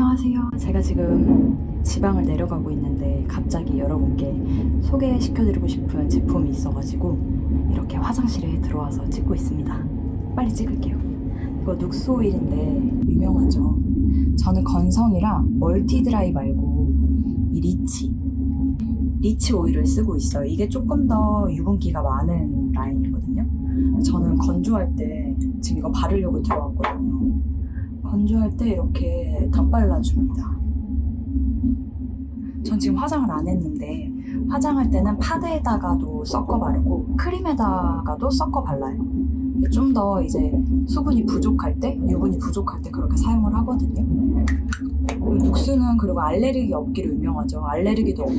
안녕하세요. 제가 지금 지방을 내려가고 있는데 갑자기 여러분께 소개시켜드리고 싶은 제품이 있어가지고 이렇게 화장실에 들어와서 찍고 있습니다. 빨리 찍을게요. 이거 눅스 오일인데 유명하죠. 저는 건성이랑 멀티 드라이 말고 이 리치 리치 오일을 쓰고 있어요. 이게 조금 더 유분기가 많은 라인이거든요. 저는 건조할 때 지금 이거 바르려고 들어왔거든요. 건조할 때 이렇게 덧발라줍니다. 전 지금 화장을 안 했는데 화장할 때는 파데에다가도 섞어 바르고 크림에다가도 섞어 발라요. 좀 더 이제 수분이 부족할 때, 유분이 부족할 때 그렇게 사용을 하거든요. 이 눅스는 그리고 알레르기 없기로 유명하죠. 알레르기도 없고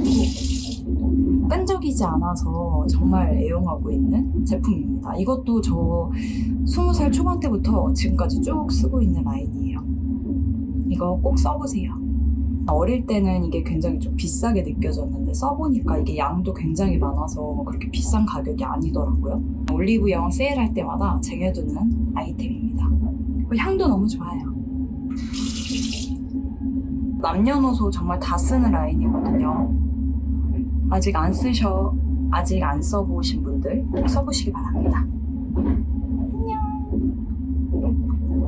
끈적이지 않아서 정말 애용하고 있는 제품입니다. 이것도 저 20살 초반 때부터 지금까지 쭉 쓰고 있는 라인이에요. 이거 꼭 써보세요. 어릴 때는 이게 굉장히 좀 비싸게 느껴졌는데 써보니까 이게 양도 굉장히 많아서 그렇게 비싼 가격이 아니더라고요. 올리브영 세일할 때마다 쟁여두는 아이템입니다. 그리고 향도 너무 좋아요. 남녀노소 정말 다 쓰는 라인이거든요. 아직 안 쓰셔, 아직 안 써보신 분들 꼭 써보시기 바랍니다.